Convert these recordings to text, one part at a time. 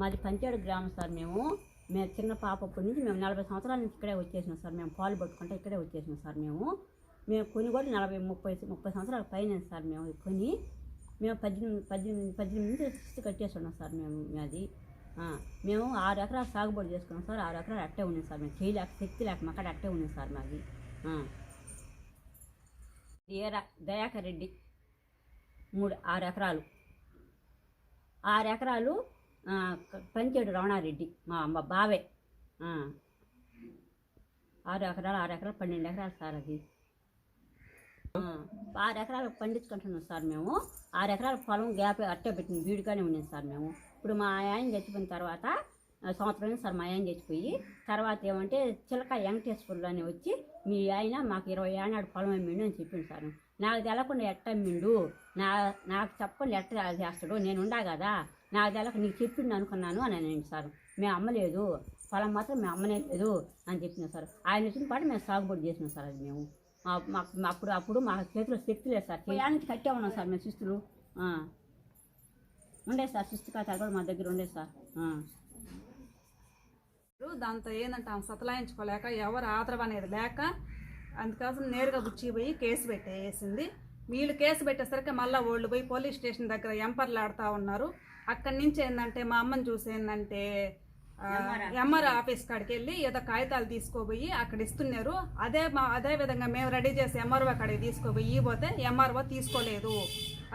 మాది పంచాడు గ్రామం సార్ మేము. మేము చిన్న పాప అప్పటి నుంచి మేము నలభై సంవత్సరాల నుంచి ఇక్కడే వచ్చేసినాం సార్. మేము పాలు పట్టుకుంటే ఇక్కడే వచ్చేసినాం సార్ మేము. మేము కొని కూడా నలభై ముప్పై ముప్పై సంవత్సరాల పైన సార్ మేము కొని. మేము పద్దెనిమిది పద్దెనిమిది పద్దెనిమిది నుంచి శిస్తు కట్టేస్తున్నాం సార్ మేము అది మేము ఆరు ఎకరాలు సాగుబడి చేసుకున్నాం సార్. ఆరు ఎకరాలు అట్టే ఉన్నాం సార్ మేము. చేయలేక శక్తి లేక మాకాడ అట్టే ఉన్నాం సార్ మాది. ఏరా దయాకర్ రెడ్డి. మూడు ఆరు ఎకరాలు. ఆరు ఎకరాలు పంచేడు రమణారెడ్డి మా అమ్మ బావే. ఆరు ఎకరాలు ఆరు ఎకరాలు పన్నెండు ఎకరాలు సార్ అది. ఆరు ఎకరాలు పండించుకుంటున్నాం సార్ మేము. ఆరు ఎకరాల పొలం గ్యాప్ అట్టే పెట్టిన వీడిగానే ఉన్నాం సార్ మేము. ఇప్పుడు మా ఆయన చచ్చిపోయిన తర్వాత సంవత్సరం సార్ మా ఆయన చచ్చిపోయి. తర్వాత ఏమంటే చిలక వెంకటేశ్వరులు అని వచ్చి మీ ఆయన మాకు ఇరవై ఏనాడు పొలం అమ్మిండు అని చెప్పింది సార్. నాకు తెలకుండా ఎట్ట అమ్మిండు? నా నాకు చెప్పకుండా ఎట్ట చేస్తాడు? నేను ఉండా కదా. నాకు తెలక నీకు చెప్పిండు అనుకున్నాను అని అన్నాను సార్. మేము అమ్మలేదు పొలం మాత్రం మేము అమ్మనే లేదు అని చెప్పిన సార్. ఆయన వచ్చిన పాటు మేము సాగుబడి చేసినాం సార్ అది మేము. అప్పుడు అప్పుడు మా చేతిలో శక్తి లేదు సార్. చేయాల కట్టే ఉన్నాం సార్ మేము శిస్తులు. ఉండే సార్ శిస్తు ఖాతాలు కూడా మా దగ్గర ఉండే సార్. దాంతో ఏంటంటే ఆమె సతలాయించుకోలేక ఎవరు ఆదరవ అనేది లేక అందుకోసం నేరుగా గుచ్చి పోయి కేసు పెట్టేసింది. వీళ్ళు కేసు పెట్టేసరికి మళ్ళీ వాళ్ళు పోయి పోలీస్ స్టేషన్ దగ్గర ఎంపర్లు ఆడుతూ ఉన్నారు. అక్కడి నుంచి ఏంటంటే మా అమ్మని చూసి ఏంటంటే ఎంఆర్ ఆఫీస్ కాడికి వెళ్ళి ఏదో కాగితాలు తీసుకోపోయి అక్కడ ఇస్తున్నారు. అదే మా అదే విధంగా మేము రెడీ చేసి ఎంఆర్ఓ కాడికి తీసుకోపోయి ఇవ్వబోతే ఎంఆర్ఓ తీసుకోలేదు.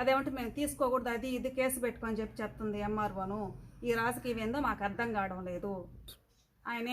అదేమంటే మేము తీసుకోకూడదు అది ఇది కేసు పెట్టుకొని చెప్పి చెప్తుంది ఎంఆర్ఓను. ఈ రాజకీయం ఏందో మాకు అర్థం కావడం లేదు. ఆయన